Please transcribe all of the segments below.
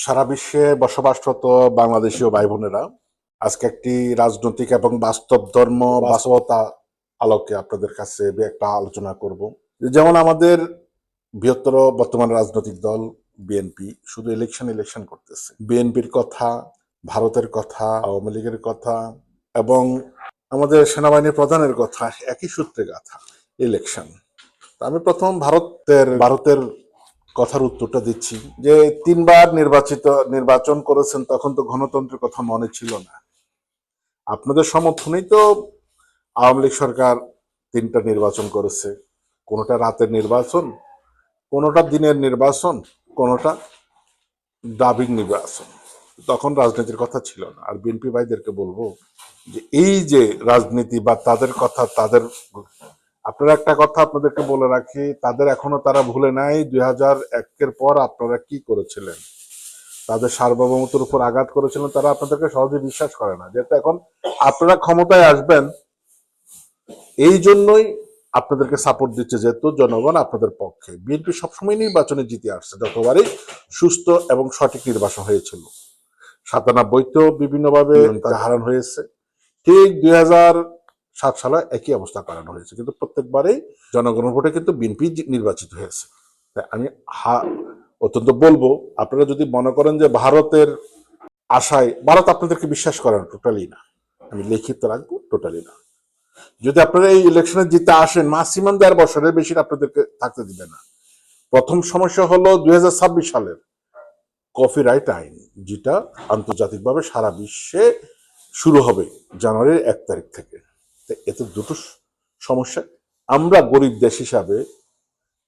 সারা বিশ্বে বসবাসরত বাংলাদেশীয় ভাই বোনেরা আজকে একটি রাজনৈতিক এবং বাস্তব ধর্ম বাস্তবতা আলোকে আপনাদের কাছে একটা আলোচনা করব। যেমন আমাদের বৃহত্তর বর্তমান রাজনৈতিক দল বিএনপি শুধু ইলেকশন ইলেকশন করতেছে। বিএনপির কথা, ভারতের কথা, আওয়ামী লীগের কথা এবং আমাদের সেনাবাহিনীর প্রধানের কথা, একই সূত্রে গাথা ইলেকশন আমি প্রথম ভারতের ভারতের কথার উত্তরটা দিচ্ছি। যে তিনবার নির্বাচিত, নির্বাচন করেছেন, তখন তো গণতন্ত্রের কথা মনে ছিল না। আপনাদের সমর্থনেই তো আওয়ামী লীগ সরকার তিনটা নির্বাচন করেছে। কোনোটা রাতের নির্বাচন, কোনোটা দিনের নির্বাচন, কোনোটা ডাবিং নির্বাচন। তখন রাজনীতির কথা ছিল না। আর বিএনপি ভাইদেরকে বলব যে এই যে রাজনীতি বা তাদের কথা, তাদের আপনারা একটা কথা আপনাদেরকে বলে রাখি তাদের এখনও তারা ভুলে নাই দুই হাজার একের পর আপনারা কি করেছিলেন। তাদের সার্বভৌমত্বের উপর আঘাত করেছিলেন তারা আপনাদেরকে সহজে বিশ্বাস করে না। যেহেতু এখন আপনারা ক্ষমতায় আসবেন এই জন্যই আপনাদেরকে সাপোর্ট দিচ্ছে যেহেতু জনগণ আপনাদের পক্ষে। বিএনপি সবসময় নির্বাচনে জিতে আসছে যতবারই সুস্থ এবং সঠিক নির্বাচন হয়েছিল। সাতানব্বইতেও বিভিন্নভাবে হারান হয়েছে। ঠিক দুই হাজার সাত সালে একই অবস্থা করানো হয়েছে। কিন্তু প্রত্যেকবারেই জনগণের ভোটে কিন্তু বিএনপি নির্বাচিত হয়েছে। তাই আমি হা, অত্যন্ত বলব, আপনারা যদি মনে করেন যে ভারতের আশায়, ভারত আপনাদেরকে বিশ্বাস করেন টোটালি না। আমি লিখিত রাখব টোটালি না। যদি আপনারা এই ইলেকশনে জিতে আসেন ম্যাক্সিমাম দেড় বছরের বেশি আপনাদেরকে থাকতে দিবে না। প্রথম সমস্যা হলো দুই হাজার ছাব্বিশ সালের কপিরাইট আইন, যেটা আন্তর্জাতিকভাবে সারা বিশ্বে শুরু হবে জানুয়ারির এক তারিখ থেকে। এতে দুটো সমস্যা। আমরা গরিব দেশ হিসাবে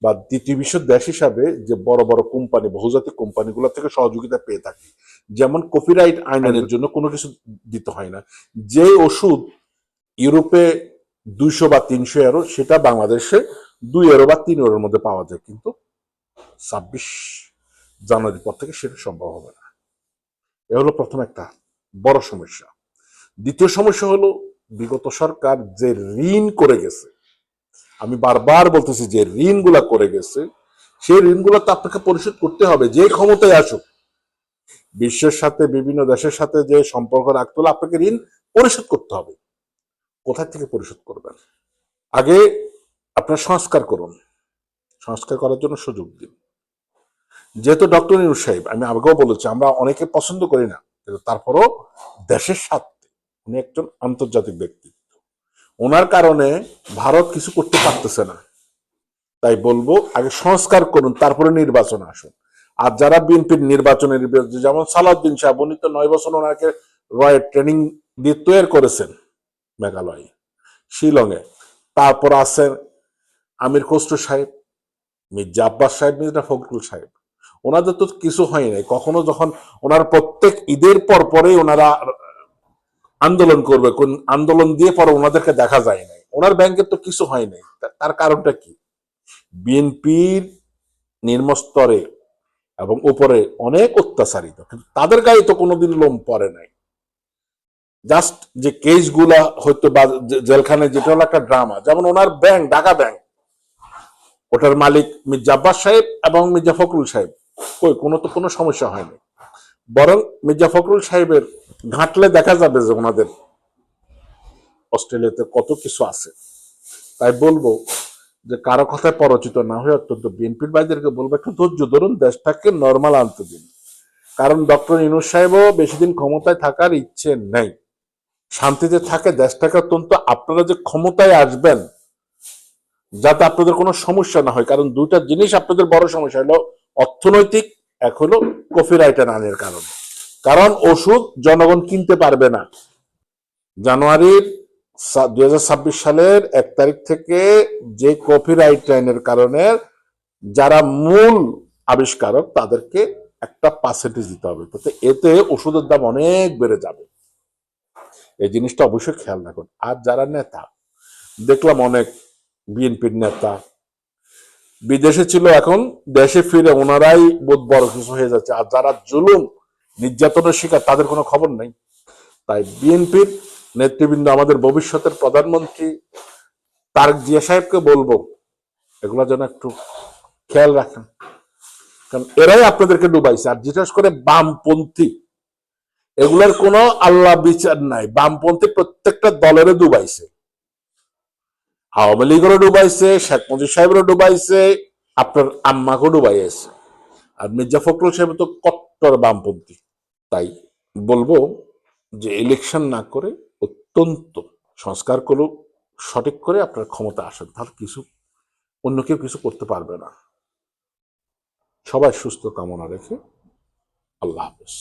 বা দ্বিতীয় বিশ্বের দেশ হিসাবে যে বড় বড় কোম্পানি, বহুজাতিক কোম্পানিগুলো থেকে সহযোগিতা পেয়ে থাকি। যেমন কপিরাইট আইনের জন্য কোনো কিছু দিতে হয় না। যে ওষুধ ইউরোপে দুইশো বা তিনশো এরো সেটা বাংলাদেশে দুই এরো বা তিন এরোর মধ্যে পাওয়া যায়। কিন্তু ছাব্বিশ জানুয়ারির পর থেকে সেটা সম্ভব হবে না। এ হলো প্রথম একটা বড় সমস্যা। দ্বিতীয় সমস্যা হলো বিগত সরকার যে ঋণ করে গেছে, আমি বারবার বলতেছি যে ঋণগুলা করে গেছে, সেই ঋণগুলো তো আপনাকে পরিশোধ করতে হবে, যে ক্ষমতায় আসুক। বিশ্বের সাথে, বিভিন্ন দেশের সাথে যে সম্পর্ক রাখতে হলে আপনাকে ঋণ পরিশোধ করতে হবে। কোথা থেকে পরিশোধ করবেন? আগে আপনার সংস্কার করুন। সংস্কার করার জন্য সুযোগ দিন। যেহেতু ডক্টর নিরু সাহেব, আমি আগেও বলেছি, আমরা অনেকে পছন্দ করি না, কিন্তু তারপরও দেশের স্বার্থে উনি একজন আন্তর্জাতিক ব্যক্তিত্ব। ওনার কারণে ভারত কিছু করতে পারতেছে না। তাই বলব, আগে সংস্কার করুন, তারপরে নির্বাচন আসুন। আর যারা বিএনপির নির্বাচনের যেমন সালাউদ্দিন সাহেব, উনি তো নয় বছর ওনাকে রয় ট্রেনিং দিয়ে তৈরি করেছেন মেঘালয়ে, শিলংয়ে। তারপর আছেন আমির খসরু সাহেব, মির্জা আব্বাস সাহেব, মির্জা ফখরুল সাহেব। ওনাদের তো কিছু হয় নাই কখনো যখন ওনার প্রত্যেক ঈদের পর পরেই ওনারা আন্দোলন করবে, কোন আন্দোলন দিয়ে পরে ওনাদেরকে দেখা যায় নাই। ওনার ব্যাংকের তো কিছু হয় নাই। তার কারণটা কি? বিএনপির নিম্নস্তরে এবং উপরে অনেক অত্যাচারিত, কিন্তু তাদের গায়ে তো কোনোদিন লোম পড়ে নাই। জাস্ট যে কেসগুলা হয়তো বা জেলখানে যেটা হলো একটা ড্রামা যেমন ওনার ব্যাংক ঢাকা ব্যাংক ওটার মালিক মির্জা আব্বাস সাহেব এবং মির্জা ফখরুল সাহেব। কই, কোনো তো কোনো সমস্যা হয়নি বরং মির্জা ফখরুল সাহেবের ঘাটলে দেখা যাবে যে ওনাদের অস্ট্রেলিয়াতে কত কিছু আছে। তাই বলব যে কারও কথায় পরচিত না হয়ে অত্যন্ত বিএনপির ভাইদেরকে বলব, একটু ধৈর্য ধরুন, দেশটাকে নর্মাল আনতে দিন। কারণ ডক্টর ইনুস সাহেবও বেশি দিন ক্ষমতায় থাকার ইচ্ছে নেই। শান্তিতে থাকে, দেশটাকে অত্যন্ত, আপনারা যে ক্ষমতায় আসবেন, যাতে আপনাদের কোনো সমস্যা না হয়। কারণ দুইটা জিনিস আপনাদের বড় সমস্যা হলো অর্থনৈতিক, এক হলো কপিরাইট আনের কারণে। কারণ ওষুধ জনগণ কিনতে পারবে না। জানুয়ারির দুই হাজার ছাব্বিশ সালের এক তারিখ থেকে যে কপিরাইট আইনের কারণে যারা মূল আবিষ্কারক তাদেরকে একটা পার্সেন্টেজ দিতে হবে। এতে ওষুধের দাম অনেক বেড়ে যাবে। এই জিনিসটা অবশ্যই খেয়াল রাখুন। আর যারা নেতা, দেখলাম অনেক বিএনপির নেতা, বিদেশে ছিল, এখন দেশে ফিরে ওনারাই বোধ বড় কিছু হয়ে যাচ্ছে। আর যারা জুলুম নির্যাতনের শিকার তাদের কোনো খবর নেই। তাই বিএনপির নেতৃবৃন্দ, আমাদের ভবিষ্যতের প্রধানমন্ত্রী তারেক জিয়া সাহেবকে বলব, এগুলো যেন একটু খেয়াল রাখেন। কারণ এরাই আপনাদেরকে ডুবাইছে, আর বিশেষ করে বামপন্থী। এগুলোর কোনো আল্লাহ বিচার নাই, বামপন্থী প্রত্যেকটা দলেরও ডুবাইছে। আওয়ামী লীগেরও ডুবাইছে, শেখ মুজিব সাহেবেরও ডুবাইছে, আপনার আম্মাকেও ডুবাইছে। আর মির্জা ফখরুল সাহেব তো কট্টর বামপন্থী। তাই বলব যে ইলেকশন না করে অত্যন্ত সংস্কার করুক, সঠিক করে আপনার ক্ষমতা আসেন তাহলে কিছু অন্য কেউ কিছু করতে পারবে না। সবাই সুস্থ কামনা রেখে আল্লাহ হাফেজ।